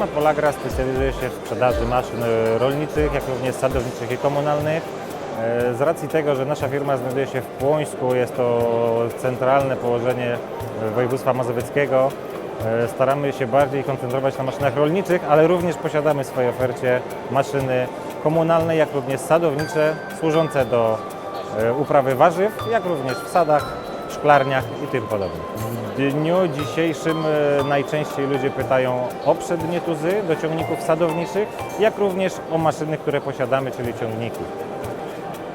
Firma Polagra specjalizuje się w sprzedaży maszyn e, rolniczych, jak również sadowniczych i komunalnych. E, Z racji tego, że nasza firma znajduje się w Płońsku, jest to centralne położenie e, województwa mazowieckiego, staramy się bardziej koncentrować na maszynach rolniczych, ale również posiadamy w swojej ofercie maszyny komunalne, jak również sadownicze, służące do uprawy warzyw, jak również w sadach, szklarniach i tym podobnym. W dniu dzisiejszym e, najczęściej ludzie pytają o przednie tuzy do ciągników sadowniczych, jak również o maszyny, które posiadamy, czyli ciągniki.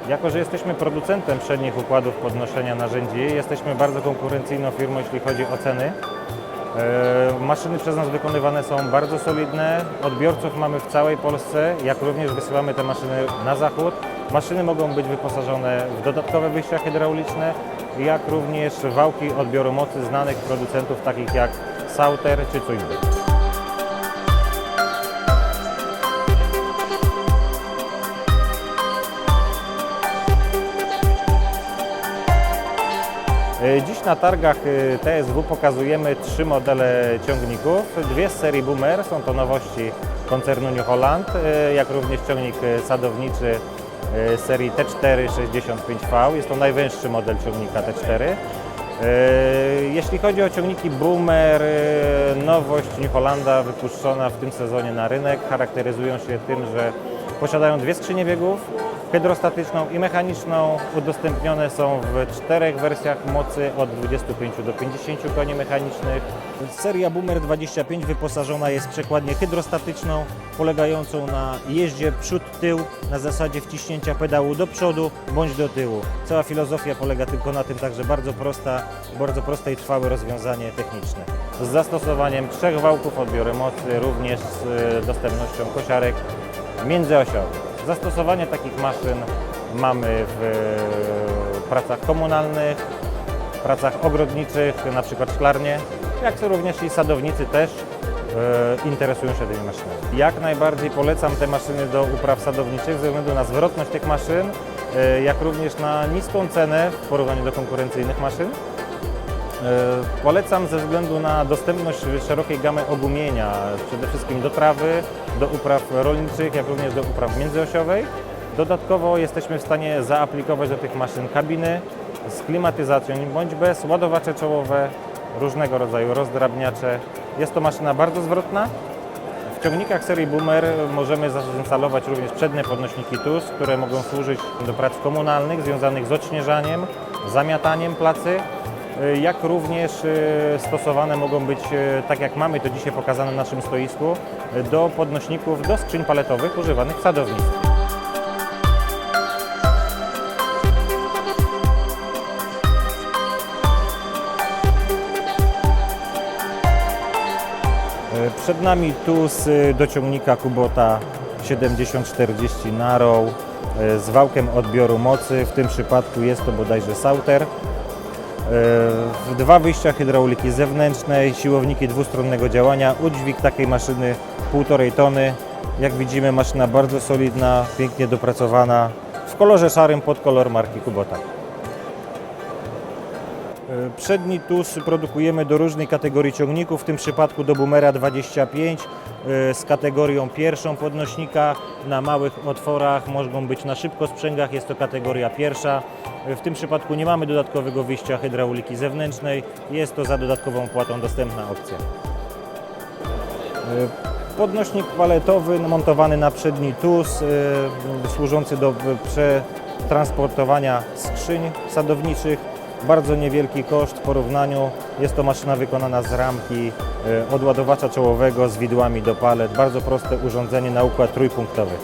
Jako, że jesteśmy producentem przednich układów podnoszenia narzędzi, jesteśmy bardzo konkurencyjną firmą, jeśli chodzi o ceny. E, Maszyny przez nas wykonywane są bardzo solidne. Odbiorców mamy w całej Polsce, jak również wysyłamy te maszyny na zachód. Maszyny mogą być wyposażone w dodatkowe wyjścia hydrauliczne, jak również wałki odbioru mocy znanych producentów takich jak Sauter czy Zuiby. Dziś na targach e, TSW pokazujemy trzy modele ciągników. Dwie z serii Boomer, są to nowości koncernu New Holland, e, jak również ciągnik e, sadowniczy e, serii T4 65V. Jest to najwęższy model ciągnika T4. E, Jeśli chodzi o ciągniki Boomer, e, nowość New Hollanda wypuszczona w tym sezonie na rynek charakteryzują się tym, że posiadają dwie skrzynie biegów, hydrostatyczną i mechaniczną. Udostępnione są w czterech wersjach mocy od 25 do 50 koni mechanicznych. Seria Boomer 25 wyposażona jest w przekładnię hydrostatyczną, polegającą na jeździe przód-tył na zasadzie wciśnięcia pedału do przodu bądź do tyłu. Cała filozofia polega tylko na tym, także bardzo prosta, bardzo proste i trwałe rozwiązanie techniczne. Z zastosowaniem trzech wałków odbioru mocy, również z e, dostępnością kosiarek międzyosiowych. Zastosowanie takich maszyn mamy w e, pracach komunalnych, pracach ogrodniczych, na przykład szklarnie, jak również i sadownicy też e, interesują się tymi maszynami. Jak najbardziej polecam te maszyny do upraw sadowniczych ze względu na zwrotność tych maszyn, e, jak również na niską cenę w porównaniu do konkurencyjnych maszyn. E, Polecam ze względu na dostępność szerokiej gamy ogumienia, przede wszystkim do trawy, do upraw rolniczych, jak również do upraw międzyosiowej. Dodatkowo jesteśmy w stanie zaaplikować do tych maszyn kabiny z klimatyzacją bądź bez, ładowacze czołowe, różnego rodzaju rozdrabniacze. Jest to maszyna bardzo zwrotna. W ciągnikach serii Boomer możemy zainstalować również przednie podnośniki TUS, które mogą służyć do prac komunalnych związanych z odśnieżaniem, zamiataniem placy, jak również y, stosowane mogą być, y, tak jak mamy to dzisiaj pokazane na naszym stoisku, do podnośników, do skrzyń paletowych używanych w sadownictwie. E, Przed nami TUS do ciągnika Kubota 7040 Narrow e, z wałkiem odbioru mocy. W tym przypadku jest to bodajże Sauter. E, Dwa wyjścia hydrauliki zewnętrznej, siłowniki dwustronnego działania, udźwig takiej maszyny 1,5 tony. Jak widzimy maszyna bardzo solidna, pięknie dopracowana, w kolorze szarym pod kolor marki Kubota. E, Przedni TUS produkujemy do różnej kategorii ciągników, w tym przypadku do Boomera 25 e, z kategorią pierwszą podnośnika. Na małych otworach mogą być na szybko sprzęgach, jest to kategoria pierwsza. E, W tym przypadku nie mamy dodatkowego wyjścia hydrauliki zewnętrznej, jest to za dodatkową płatą dostępna opcja. Podnośnik paletowy montowany na przedni TUS, służący do przetransportowania skrzyń sadowniczych. Bardzo niewielki koszt w porównaniu. Jest to maszyna wykonana z ramki e, odładowacza czołowego z widłami do palet. Bardzo proste urządzenie na układ trójpunktowy.